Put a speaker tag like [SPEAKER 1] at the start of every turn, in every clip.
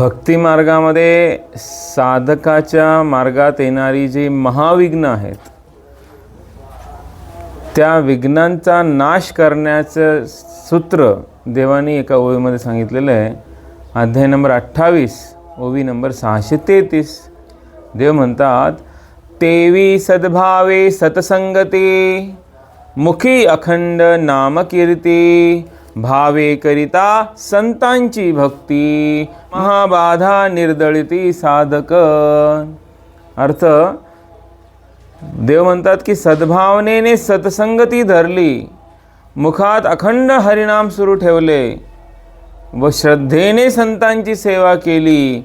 [SPEAKER 1] भक्ती मार्गामध्ये साधकाच्या मार्गात येणारी जी महाविघ्न आहेत त्या विघ्नांचा नाश करण्याचं सूत्र देवानी एका ओवीमध्ये सांगितलेलं आहे. अध्याय नंबर अठ्ठावीस ओवी नंबर सहाशे तेहतीस. देव म्हणतात तेवी सद्भावे सतसंगते मुखी अखंड नामकीर्ती भावे करिता संतांची भक्ती. महाबाधा निर्दळिती साधक. अर्थ देव म्हणतात की सद्भावनेने सत्संगती धरली. मुखात अखंड हरिनाम सुरू ठेवले व श्रद्धेने संतांची सेवा केली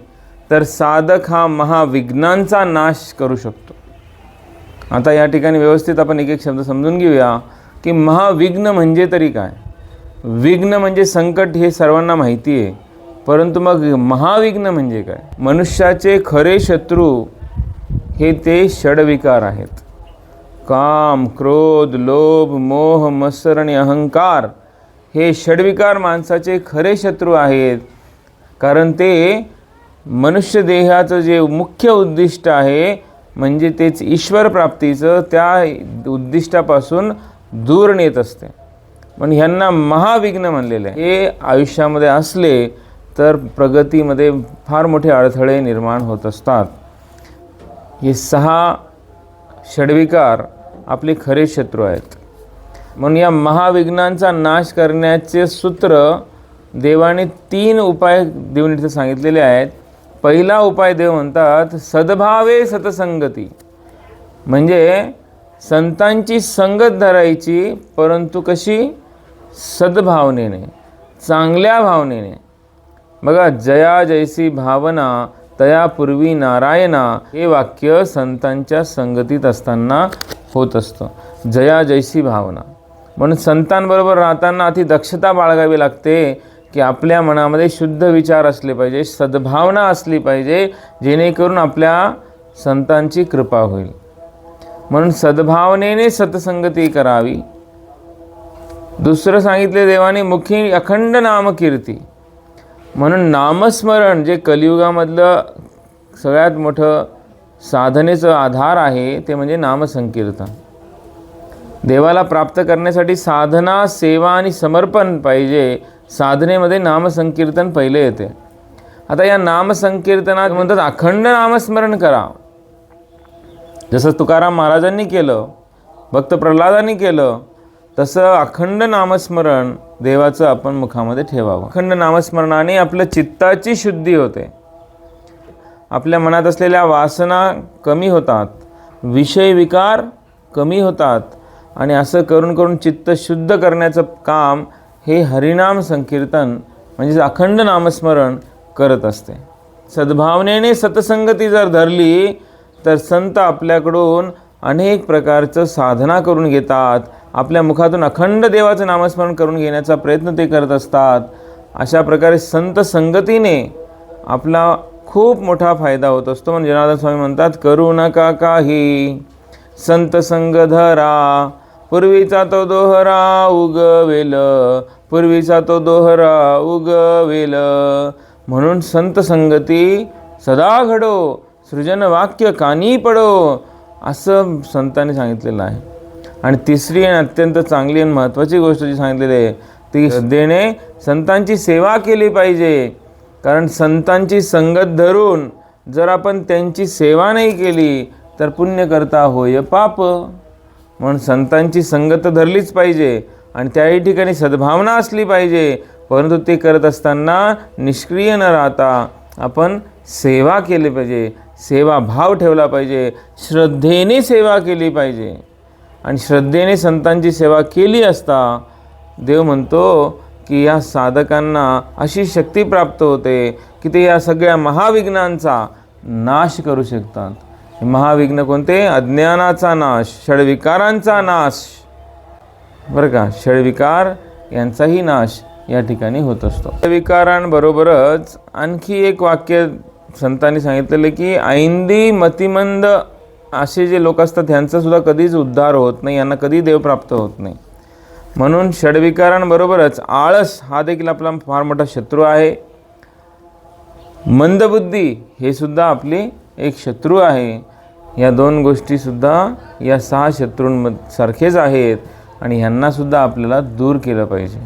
[SPEAKER 1] तर साधक हा महाविघ्नांचा नाश करू शकतो. आता या ठिकाणी व्यवस्थित आपण एक एक शब्द समजून घेऊया की महाविघ्न म्हणजे तरी काय? विघ्न म्हणजे संकट हे सर्वांना माहिती आहे. परंतु मग महाविघ्न म्हणजे काय? मनुष्याचे खरे शत्रू हे ते षडविकार आहेत. काम क्रोध लोभ मोह मत्सर आणि अहंकार हे षडविकार माणसाचे खरे शत्रू आहेत. कारण ते मनुष्य देहाचं जे मुख्य उद्दिष्ट आहे म्हणजे तेच ईश्वर प्राप्तीचं त्या उद्दिष्टापासून दूर नेत असते. पण ह्यांना महाविघ्न म्हणलेलं आहे. हे आयुष्यामध्ये असले तर प्रगतीमध्ये फार मोठे अडथळे निर्माण होत असतात. हे सहा षडविकार आपले खरे शत्रू आहेत. म्हणून या महाविघ्नांचा नाश करण्याचे सूत्र देवाने तीन उपाय देऊन इथे सांगितलेले आहेत. पहिला उपाय देव म्हणतात सद्भावे सतसंगती. म्हणजे संतांची संगत धरायची परंतु कशी? सद्भावनेने चांगल्या भावनेने. बघा जया जैसी भावना तयापूर्वी नारायणा हे वाक्य संतांच्या संगतीत असताना होत असतं. जया जैसी भावना. म्हणून संतांबरोबर राहताना अति दक्षता बाळगावी लागते की आपल्या मनामध्ये शुद्ध विचार असले पाहिजे सद्भावना असली पाहिजे जेणेकरून आपल्या संतांची कृपा होईल. म्हणून सद्भावनेने सत्संगती करावी. दुसरं सांगितले देवाने मुखी अखंड नामकीर्ती म्हणून नामस्मरण जे कलियुगामधलं सगळ्यात मोठं साधनेचं आधार आहे ते म्हणजे नामसंकीर्तन. देवाला प्राप्त करण्यासाठी साधना सेवा आणि समर्पण पाहिजे साधनेमध्ये नामसंकीर्तन पहिले येते. आता या नामसंकीर्तनात म्हणतात अखंड नामस्मरण करा. जसं तुकाराम महाराजांनी केलं भक्त प्रल्हादांनी केलं तसं अखंड नामस्मरण देवाचं आपण मुखामध्ये ठेवावं. अखंड नामस्मरणाने आपलं चित्ताची शुद्धी होते. आपल्या मनात असलेल्या वासना कमी होतात विषय विकार कमी होतात आणि असं करून करून चित्त शुद्ध करण्याचं काम हे हरिनाम संकीर्तन म्हणजे अखंड नामस्मरण करत असते. सद्भावनेने सतसंगती जर धरली तर संत आपल्याकडून अनेक प्रकारचं साधना करून घेतात. आपल्या मुखातून अखंड देवाचं नामस्मरण करून घेण्याचा प्रयत्न ते करत असतात. अशा प्रकारे संत संगतीने आपला खूप मोठा फायदा होत असतो. म्हणजे जनार्दन स्वामी म्हणतात करू नका काही. संत संग धरा. पूर्वीचा तो दोहरा उगवेल. पूर्वीचा तो दोहरा उगवेल. म्हणून संत संगती सदा घडो. सृजन वाक्य कानी पडो. असं संतांनी सांगितलेलं आहे. आणि तिसरी आणि अत्यंत चांगली आणि महत्त्वाची गोष्ट जी सांगितलेली आहे ती देणे संतांची सेवा केली पाहिजे. कारण संतांची संगत धरून जर आपण त्यांची सेवा नाही केली तर पुण्य करता होय पाप. म्हणून संतांची संगत धरलीच पाहिजे आणि त्याही ठिकाणी सद्भावना असली पाहिजे. परंतु ते करत असताना निष्क्रिय न राहता आपण सेवा केली पाहिजे. सेवा भाव ठेवला पाहिजे. श्रद्धेने सेवा केली पाहिजे. आणि श्रद्धेने संतांची सेवा केली असता देव म्हणतो की या साधकांना अशी शक्ती प्राप्त होते की ते या सगळ्या महाविघ्नांचा नाश करू शकतात. महाविघ्न कोणते? अज्ञानाचा नाश षडविकारांचा नाश. बरं का? षडविकार यांचाही नाश या ठिकाणी होत असतो. विकारांबरोबरच आणखी एक वाक्य संतांनी सांगितलेलं की ऐंदी मतिमंद असे जे लोक असतात ह्यांचासुद्धा कधीच उद्धार होत नाही यांना कधी देव प्राप्त होत नाही. म्हणून षडविकारांबरोबरच आळस हा देखील आपला फार मोठा शत्रू आहे. मंदबुद्धी हे सुद्धा आपली एक शत्रू आहे. या दोन गोष्टीसुद्धा या सहा शत्रूंम सारखेच आहेत आणि ह्यांनासुद्धा आपल्याला दूर केलं पाहिजे.